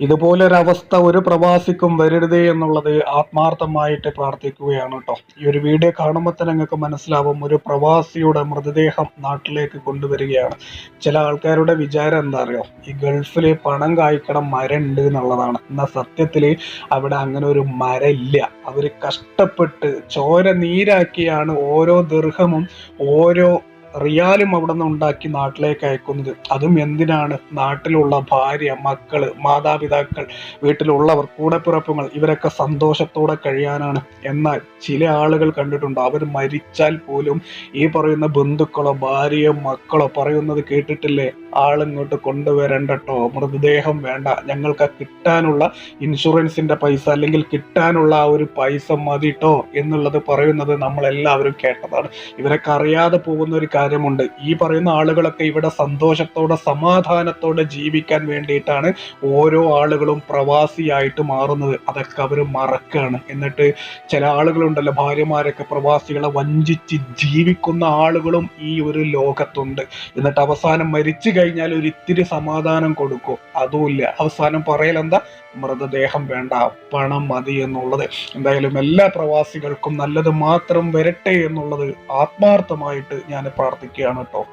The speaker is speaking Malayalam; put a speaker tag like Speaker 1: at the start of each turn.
Speaker 1: ഇതുപോലൊരവസ്ഥ ഒരു പ്രവാസിക്കും വരരുതേ എന്നുള്ളത് ആത്മാർത്ഥമായിട്ട് പ്രാർത്ഥിക്കുകയാണ് കേട്ടോ ഈ ഒരു വീഡിയോ കാണുമ്പോൾ തന്നെ നിങ്ങൾക്ക് മനസ്സിലാവും ഒരു പ്രവാസിയുടെ മൃതദേഹം നാട്ടിലേക്ക് കൊണ്ടുവരികയാണ്. ചില ആൾക്കാരുടെ വിചാരം എന്താ അറിയോ? ഈ ഗൾഫിൽ പണം കായ്ക്കണം മരണ്ട് എന്നുള്ളതാണ്. എന്നാൽ സത്യത്തിൽ അവിടെ അങ്ങനെ ഒരു മരമില്ല. അവർ കഷ്ടപ്പെട്ട് ചോര നീരാക്കിയാണ് ഓരോ ദീർഘമും ഓരോ റിയാലും അവിടെ നിന്ന് ഉണ്ടാക്കി നാട്ടിലേക്ക് അയക്കുന്നത്. അതും എന്തിനാണ്? നാട്ടിലുള്ള ഭാര്യ മക്കൾ മാതാപിതാക്കൾ വീട്ടിലുള്ളവർ കൂടെപ്പിറപ്പുകൾ ഇവരൊക്കെ സന്തോഷത്തോടെ കഴിയാനാണ്. എന്നാൽ ചില ആളുകൾ കണ്ടിട്ടുണ്ട് അവർ മരിച്ചാൽ പോലും ഈ പറയുന്ന ബന്ധുക്കളോ ഭാര്യയോ മക്കളോ പറയുന്നത് കേട്ടിട്ടില്ലേ? ആളിങ്ങോട്ട് കൊണ്ടുവരണ്ടട്ടോ. മൃതദേഹം വേണ്ട. ഞങ്ങൾക്ക് കിട്ടാനുള്ള ഇൻഷുറൻസിന്റെ പൈസ അല്ലെങ്കിൽ കിട്ടാനുള്ള ആ ഒരു പൈസ മതി കേട്ടോ എന്നുള്ളത് പറയുന്നത് നമ്മളെല്ലാവരും കേട്ടതാണ്. ഇവരൊക്കെ അറിയാതെ പോകുന്ന ഒരു കാര്യമുണ്ട്. ഈ പറയുന്ന ആളുകളൊക്കെ ഇവിടെ സന്തോഷത്തോടെ സമാധാനത്തോടെ ജീവിക്കാൻ വേണ്ടിയിട്ടാണ് ഓരോ ആളുകളും പ്രവാസിയായിട്ട് മാറുന്നത്. അതൊക്കെ അവർ മറക്കാണ്. എന്നിട്ട് ചില ആളുകളുണ്ടല്ലോ ഭാര്യമാരൊക്കെ പ്രവാസികളെ വഞ്ചിച്ച് ജീവിക്കുന്ന ആളുകളും ഈ ഒരു ലോകത്തുണ്ട്. എന്നിട്ട് അവസാനം മരിച്ചു കഴിഞ്ഞാൽ ഒരു ഇത്തിരി സമാധാനം കൊടുക്കും. അതുമില്ല. അവസാനം പറയലെന്താ? മൃതദേഹം വേണ്ട. പണം മതി എന്നുള്ളത്. എന്തായാലും എല്ലാ പ്രവാസികൾക്കും നല്ലത് മാത്രം വരട്ടെ എന്നുള്ളത് ആത്മാർത്ഥമായിട്ട് ഞാൻ പ്രാർത്ഥിക്കുകയാണ് കേട്ടോ.